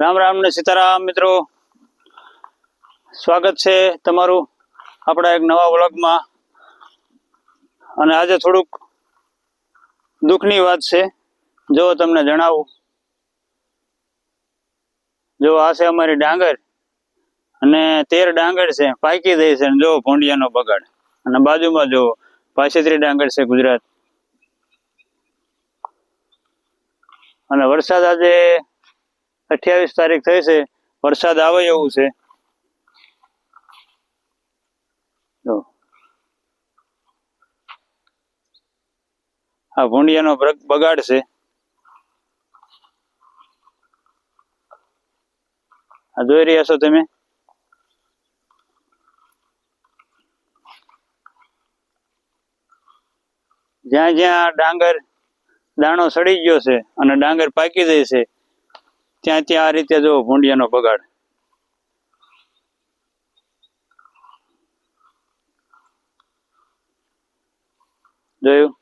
રામ રામ ને સીતારામ મિત્રો. સ્વાગત છે તમારું આપણા એક નવા વ્લોગમાં. અને આજે થોડુંક દુઃખની વાત છે. જો તમને જણાવું. જો આ છે અમારી ડાંગર. અને તેર ડાંગર છે, પાકી દઈ છે જો ભોંડિયાનો બગાડ. અને બાજુમાં જો પાસેત્રી ડાંગર છે ગુજરાત. અને વરસાદ આજે અઠ્યાવીસ તારીખ થઈ છે. વરસાદ આવે એવું છે. આ ભૂંડિયાનો બગાડ છે. આ જોઈ રહ્યા છો તમે? જ્યાં જ્યાં ડાંગર દાણો સડી ગયો છે અને ડાંગર પાકી જાય છે ત્યાં ત્યાં આ રીતે જો ભૂંડિયાનો બગાડ. જોયું?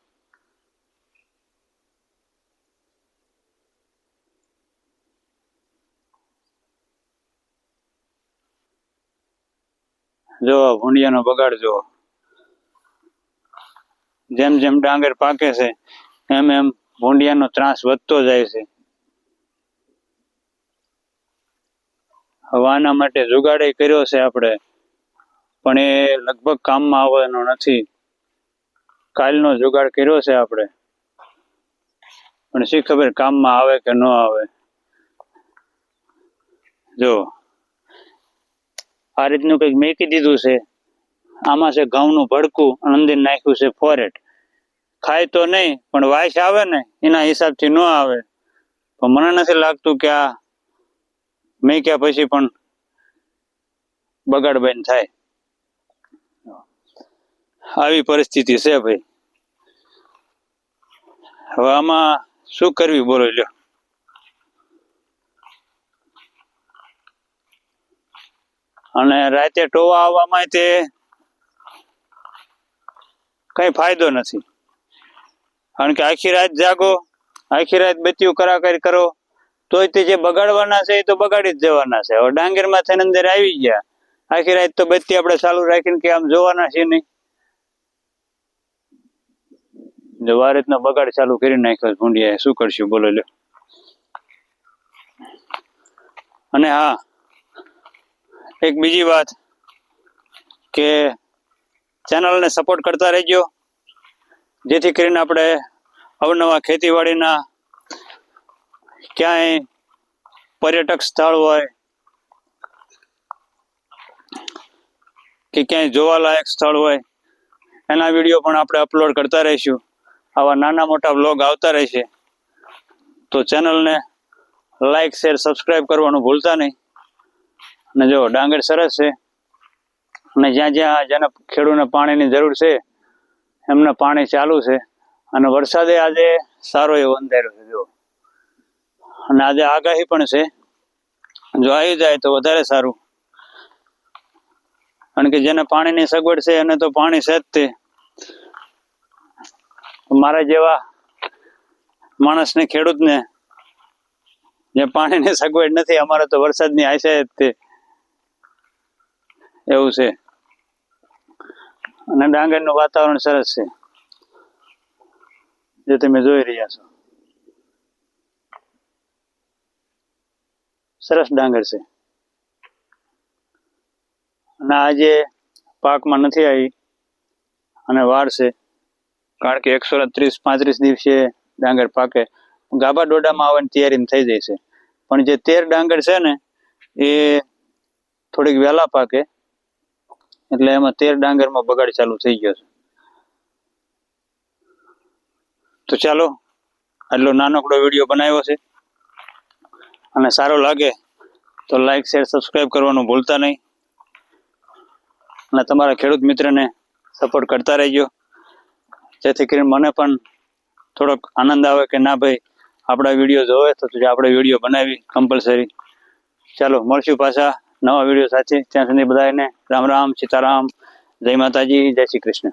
જો ભૂંડિયાનો બગાડ જો જેમ જેમ ડાંગર પાકે છે, એમ એમ ભૂંડિયાનો ત્રાસ વધતો જાય છે. હવે આના માટે જુગાડે કર્યો છે આપણે. પણ એ લગભગ કામમાં આવવાનો નથી. કાલનો જુગાડ કર્યો છે આપણે. પણ શી ખબર કામમાં આવે કે ન આવે? જો, આ રીતનું કંઈક મેકી દીધું છે. આમાં છે ઘઉંનું ભડકું અંદર નાખ્યું છે ફોરેટ. ખાય તો નહીં, પણ વાયસ આવે ને, એના હિસાબથી ન આવે. પણ મને નથી લાગતું કે આ મેક્યા પછી પણ બગાડ બેન થાય. આવી પરિસ્થિતિ છે ભાઈ. હવે આમાં શું કરવી બોલો લ્યો. અને રાતે ટોવા આવવામાં તે કઈ ફાયદો નથી. કારણ કે આખી રાત જાગો, આખી રાત બત્તીઓ કરાકરી કરો તોય તે જે બગાડવાના છે એ તો બગાડી જ જવાના છે. હવે ડાંગરમાં થઈને અંદર આવી ગયા. આખી રાત તો બત્તી આપણે ચાલુ રાખીને કે આમ જોવાના છે નહીં. જો આ રીતનો બગાડ ચાલુ કરી નાખ્યો ભૂંડિયા શું કરશું? બોલો લ્યો. અને હા, એક બીજી વાત કે ચેનલને સપોર્ટ કરતા રહેજો. જેથી કરીને આપણે અવનવા ખેતીવાડીના ક્યાંય પર્યટક સ્થળ હોય કે ક્યાંય જોવાલાયક સ્થળ હોય, એના વીડિયો પણ આપણે અપલોડ કરતા રહીશું. આવા નાના મોટા બ્લોગ આવતા રહેશે. તો ચેનલને લાઈક શેર સબસ્ક્રાઈબ કરવાનું ભૂલતા નહીં. અને જો ડાંગર સરસ છે, અને જ્યાં જ્યાં જેને ખેડૂને પાણીની જરૂર છે, એમને પાણી ચાલુ છે. અને વરસાદે આજે સારો એવો અંધારો છે જો અને આજે આગાહી પણ છે. જો આવી જાય તો વધારે સારું. કારણ કે જેને પાણીની સગવડ છે, એને તો પાણી છે જ તે. મારા જેવા માણસને, ખેડૂતને જે પાણીની સગવડ નથી, અમારે તો વરસાદની આશા જ તે. એવું છે. અને ડાંગરનું વાતાવરણ સરસ છે. જે તમે જોઈ રહ્યા છો. સરસ ડાંગર છે. અને આજે પાકમાં નથી આવી, અને વાર છે, કારણ કે એકસો ત્રીસ, પાંત્રીસ દિવસે ડાંગર પાકે. ગાભા ડોડામાં આવવાની તૈયારી થઈ જાય છે. પણ જે તેર ડાંગર છે ને, એ થોડીક વહેલા પાકે. એટલે એમાં તેર ડાંગરમાં બગાડ ચાલુ થઈ ગયો છે. તો ચાલો, આટલો નાનકડો વીડિયો બનાવ્યો છે. અને સારો લાગે તો લાઈક શેર સબસ્ક્રાઈબ કરવાનું ભૂલતા નહીં. અને તમારા ખેડૂત મિત્રને સપોર્ટ કરતા રહેજો. જેથી કરીને મને પણ થોડોક આનંદ આવે કે ના ભાઈ, આપણા વીડિયો જોવે તો આપણે વીડિયો બનાવી કમ્પલસરી ચાલો, મળશું પાછા નવા વીડિયો સાથે. ત્યાં સુધી બધાને રામ રામ, સીતારામ, જય માતાજી, જય શ્રી કૃષ્ણ.